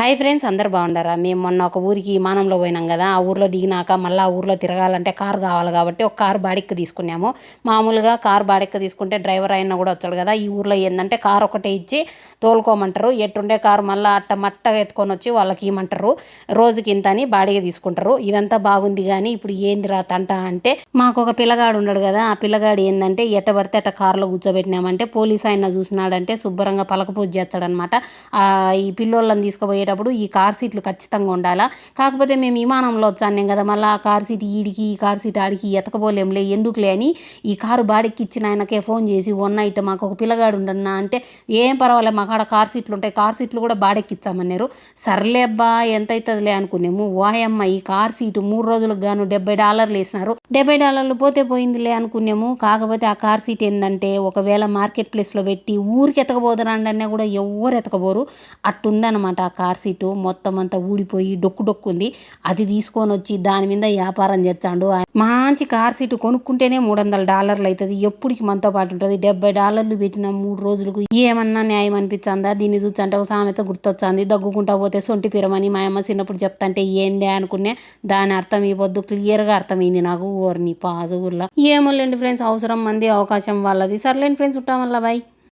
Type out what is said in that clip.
Hi friends అందరు బాగుండారా మేము మొన్న ఒక ఊరికి విమానంలో పోయినాం కదా ఆ ఊర్లో దిగినాక మళ్ళీ ఆ ఊర్లో తిరగాలంటే కారు కావాలి కాబట్టి ఒక కారు బాడిక్కి తీసుకున్నాము. మామూలుగా కారు బాడిక్కి తీసుకుంటే డ్రైవర్ అయినా కూడా వచ్చాడు కదా ఈ ఊర్లో ఏంటంటే కారు ఒకటే ఇచ్చి తోలుకోమంటారు. ఎట్టుండే కారు మళ్ళీ అట్ట మట్ట ఎత్తుకొని వచ్చి వాళ్ళకి ఇవ్వమంటారు రోజుకి ఇంత అని బాడిగ తీసుకుంటారు. ఇదంతా బాగుంది కానీ ఇప్పుడు ఏంది రా తంట అంటే మాకు ఒక పిల్లగాడు ఉన్నాడు కదా ఆ పిల్లగాడు ఏంటంటే ఎట్ట పడితే అట్ట కారులో కూర్చోబెట్టినామంటే పోలీస్ ఆయన చూసినాడంటే శుభ్రంగా పలక పూజ చేస్తాడనమాట ఈ పిల్లోళ్ళని తీసుకుపోయేటప్పుడు ఈ కార్ సీట్లు ఖచ్చితంగా ఉండాలా? కాకపోతే మేము విమానంలో వచ్చాను కదా మళ్ళీ ఆ కార్ సీట్ ఈడికి ఈ కార్ సీట్ ఆడికి ఎతకపోలేంలే ఎందుకులే అని ఈ కారు బాడికి ఇచ్చిన ఆయనకే ఫోన్ చేసి వన్ నైట్ మాకు ఒక పిల్లగాడు ఉండన్నా అంటే ఏం పర్వాలేదు మాకు ఆడ కార్ సీట్లు ఉంటాయి కార్ సీట్లు కూడా బాడెక్కి ఇచ్చామన్నారు సర్లే అబ్బా ఎంత అవుతుందిలే అనుకున్నాము వాయమ్మ ఈ కార్ సీటు మూడు రోజులకు గాను డెబ్బై డాలర్లు వేసినారు. డెబ్బై డాలర్లు పోతే పోయిందిలే అనుకున్నాము. కాకపోతే ఆ కార్ సీట్ ఏంటంటే ఒకవేళ మార్కెట్ ప్లేస్లో పెట్టి ఊరికి ఎతకబోదురాండన్నా కూడా ఎవరు ఎతకపోరు. అట్టుందనమాట ఆ కార్ సీటు మొత్తం అంతా ఊడిపోయి డొక్కు డొక్కు ఉంది. అది తీసుకొని వచ్చి దాని మీద వ్యాపారం చేస్తాడు. మంచి కార్ సీటు కొనుక్కుంటేనే మూడు వందల డాలర్లు అవుతుంది ఎప్పటికి మనతో పాటు ఉంటుంది. డెబ్బై డాలర్లు పెట్టిన మూడు రోజులకు ఏమన్నా న్యాయం అనిపించిందా దీన్ని చూసంటే ఒక సామెత గుర్తొచ్చింది. దగ్గుకుంటా పోతే సొంటి పిరమని మా అమ్మ చిన్నప్పుడు చెప్తాంటే ఏంది అనుకునే దాని అర్థం ఇవ్వద్దు క్లియర్గా అర్థమైంది నాకు. ఓర్ని ఏమో లేండి ఫ్రెండ్స్ అవసరం మంది అవకాశం వాళ్ళది. సర్లేండి ఫ్రెండ్స్ ఉంటాం వల్ల బాయ్.